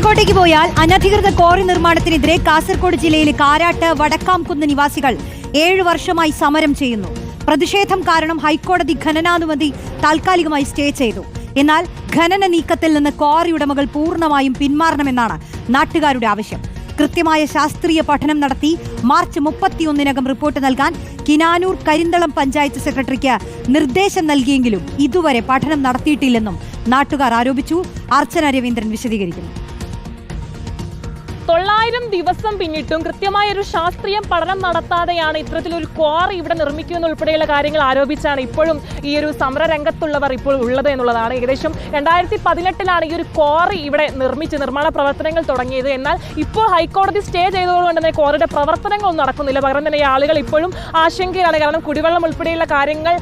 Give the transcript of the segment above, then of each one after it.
കാസർകോട്ടേക്ക് പോയാൽ അനധികൃത കോറി നിർമ്മാണത്തിനെതിരെ കാസർകോട് ജില്ലയിലെ കാരാട്ട് വടക്കാംകുന്ന് നിവാസികൾ ഏഴു വർഷമായി സമരം ചെയ്യുന്നു. പ്രതിഷേധം കാരണം ഹൈക്കോടതി ഖനനാനുമതി താൽക്കാലികമായി സ്റ്റേ ചെയ്തു. എന്നാൽ ഖനന നീക്കത്തിൽ നിന്ന് കോറി ഉടമകൾ പൂർണമായും പിന്മാറണമെന്നാണ് നാട്ടുകാരുടെ ആവശ്യം. കൃത്യമായ ശാസ്ത്രീയ പഠനം നടത്തി മാർച്ച് മുപ്പത്തിയൊന്നിനകം റിപ്പോർട്ട് നൽകാൻ കിനാനൂർ കരിന്തളം പഞ്ചായത്ത് സെക്രട്ടറിക്ക് നിർദ്ദേശം നൽകിയെങ്കിലും ഇതുവരെ പഠനം നടത്തിയിട്ടില്ലെന്നും നാട്ടുകാർ ആരോപിച്ചു. അർച്ചന രവീന്ദ്രൻ വിശദീകരിക്കുന്നു. തൊള്ളായിരം ദിവസം പിന്നിട്ടും കൃത്യമായ ഒരു ശാസ്ത്രീയ പഠനം നടത്താതെയാണ് ഇത്തരത്തിലൊരു ക്വാറി ഇവിടെ നിർമ്മിക്കുമെന്ന് ഉൾപ്പെടെയുള്ള കാര്യങ്ങൾ ആരോപിച്ചാണ് ഇപ്പോഴും ഈ ഒരു സമര രംഗത്തുള്ളവർ ഇപ്പോൾ ഉള്ളത് എന്നുള്ളതാണ്. ഏകദേശം രണ്ടായിരത്തി പതിനെട്ടിലാണ് ഈ ഒരു ക്വാറി ഇവിടെ നിർമ്മിച്ച് നിർമ്മാണ പ്രവർത്തനങ്ങൾ തുടങ്ങിയത്. എന്നാൽ ഇപ്പോൾ ഹൈക്കോടതി സ്റ്റേ ചെയ്തതുകൊണ്ട് തന്നെ ക്വാറിയുടെ പ്രവർത്തനങ്ങളൊന്നും നടക്കുന്നില്ല. പകരം തന്നെ ആളുകൾ ഇപ്പോഴും ആശങ്കയാണ്. കാരണം കുടിവെള്ളം ഉൾപ്പെടെയുള്ള കാര്യങ്ങൾ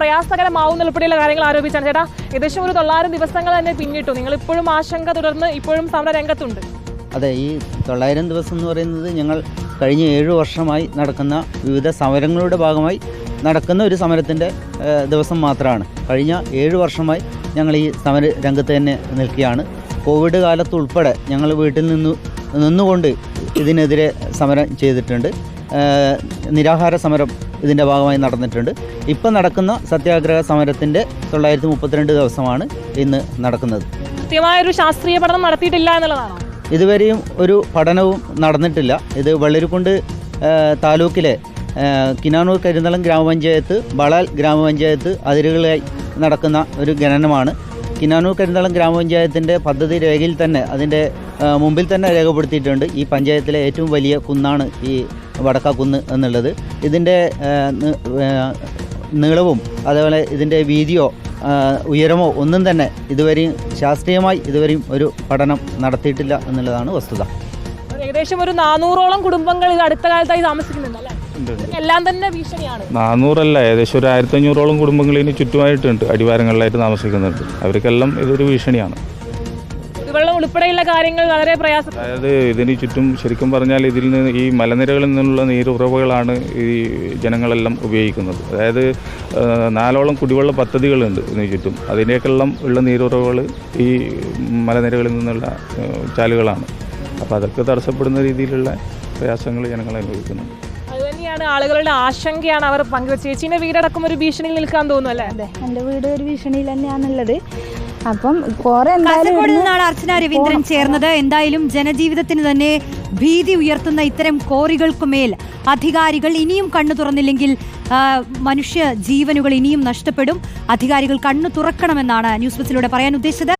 പ്രയാസകരമാവുന്ന ഉൾപ്പെടെയുള്ള കാര്യങ്ങൾ ആരോപിച്ചാണ്. ചേട്ടാ ഏകദേശം ഒരു തൊള്ളായിരം ദിവസങ്ങൾ തന്നെ പിന്നിട്ടു. നിങ്ങൾ ഇപ്പോഴും ആശങ്ക തുടർന്ന് ഇപ്പോഴും സമര രംഗത്തുണ്ട് അതെ ഈ തൊള്ളായിരം ദിവസം എന്ന് പറയുന്നത് ഞങ്ങൾ കഴിഞ്ഞ ഏഴു വർഷമായി നടക്കുന്ന വിവിധ സമരങ്ങളുടെ ഭാഗമായി നടക്കുന്ന ഒരു സമരത്തിന്റെ ദിവസം മാത്രമാണ്. കഴിഞ്ഞ ഏഴു വർഷമായി ഞങ്ങൾ ഈ സമര രംഗത്ത് തന്നെ നിൽക്കുകയാണ്. കോവിഡ് കാലത്ത് ഉൾപ്പെടെ ഞങ്ങൾ വീട്ടിൽ നിന്ന് നിന്നുകൊണ്ട് ഇതിനെതിരെ സമരം ചെയ്തിട്ടുണ്ട്. നിരാഹാര സമരം ഇതിന്റെ ഭാഗമായി നടന്നിട്ടുണ്ട്. ഇപ്പം നടക്കുന്ന സത്യാഗ്രഹ സമരത്തിന്റെ തൊള്ളായിരത്തി മുപ്പത്തിരണ്ട് ദിവസമാണ് ഇന്ന് നടക്കുന്നത്. കൃത്യമായൊരു ശാസ്ത്രീയ പഠനം നടത്തിയിട്ടില്ല എന്നുള്ളതാണോ? ഇതുവരെയും ഒരു പഠനവും നടന്നിട്ടില്ല. ഇത് വെള്ളരിക്കുണ്ട് താലൂക്കിലെ കിനാനൂർ കരിന്തളം ഗ്രാമപഞ്ചായത്ത് ബളാൽ ഗ്രാമപഞ്ചായത്ത് അതിരുകളായി നടക്കുന്ന ഒരു ഖനനമാണ്. കിനാനൂർ കരിന്തളം ഗ്രാമപഞ്ചായത്തിന്റെ പദ്ധതി രേഖയിൽ തന്നെ അതിന്റെ മുമ്പിൽ തന്നെ രേഖപ്പെടുത്തിയിട്ടുണ്ട്. ഈ പഞ്ചായത്തിലെ ഏറ്റവും വലിയ കുന്നാണ് ഈ വടക്കാക്കുന്ന് എന്നുള്ളത്. ഇതിന്റെ നീളവും അതേപോലെ ഇതിന്റെ വീതിയോ ഉയരമോ ഒന്നും തന്നെ ഇതുവരെയും ശാസ്ത്രീയമായി ഇതുവരെയും ഒരു പഠനം നടത്തിയിട്ടില്ല എന്നുള്ളതാണ് വസ്തുത. ഏകദേശം ഒരു നാനൂറോളം കുടുംബങ്ങൾ ഇത് അടുത്ത കാലത്തായി താമസിക്കുന്നുണ്ട് അല്ലേ? എല്ലാം തന്നെ ഭീഷണിയാണ്. നാനൂറല്ല ഏകദേശം ഒരു ആയിരത്തി അഞ്ഞൂറോളം കുടുംബങ്ങൾ ഇതിന് ചുറ്റുമായിട്ടുണ്ട് അടിവാരങ്ങളിലായിട്ട് താമസിക്കുന്നുണ്ട്. അവർക്കെല്ലാം ഇതൊരു ഭീഷണിയാണ്. കുടിവെള്ളം ഉൾപ്പെടെയുള്ള കാര്യങ്ങൾ വളരെ പ്രയാസം അതായത് ഇതിന് ചുറ്റും ശരിക്കും പറഞ്ഞാൽ ഇതിൽ നിന്ന് ഈ മലനിരകളിൽ നിന്നുള്ള നീരുറവുകളാണ് ഈ ജനങ്ങളെല്ലാം ഉപയോഗിക്കുന്നത്. അതായത് നാലോളം കുടിവെള്ള പദ്ധതികളുണ്ട് ഇതിന് ചുറ്റും. അതിനേക്കെല്ലാം ഉള്ള നീരുറവുകൾ ഈ മലനിരകളിൽ നിന്നുള്ള ചാലുകളാണ്. അപ്പോൾ അതൊക്കെ തടസ്സപ്പെടുന്ന രീതിയിലുള്ള പ്രയാസങ്ങൾ ജനങ്ങൾ അനുഭവിക്കുന്നുണ്ട് ാണ് തന്നെയാണ് ആളുകളുടെ ആശങ്കയാണ് അവർ പങ്കുവെച്ചത്. ചേച്ചീന്റെ വീടടക്കം ഒരു ഭീഷണിയിൽ നിൽക്കാൻ തോന്നുന്നു അല്ലേ? അതെ എന്റെ വീട് ഒരു ഭീഷണിയിൽ തന്നെയാണുള്ളത്. അപ്പം കുറെ എന്തായാലും കാസർഗോഡ് നിന്നാണ് അർച്ചന രവീന്ദ്രൻ ചേർന്നത്. എന്തായാലും ജനജീവിതത്തിന് തന്നെ ഭീതി ഉയർത്തുന്ന ഇത്തരം കോറികൾക്കുമേൽ അധികാരികൾ ഇനിയും കണ്ണു തുറന്നില്ലെങ്കിൽ മനുഷ്യ ജീവനുകൾ ഇനിയും നഷ്ടപ്പെടും. അധികാരികൾ കണ്ണു തുറക്കണമെന്നാണ് ന്യൂസ് ബസിലൂടെ പറയാൻ ഉദ്ദേശിച്ചത്.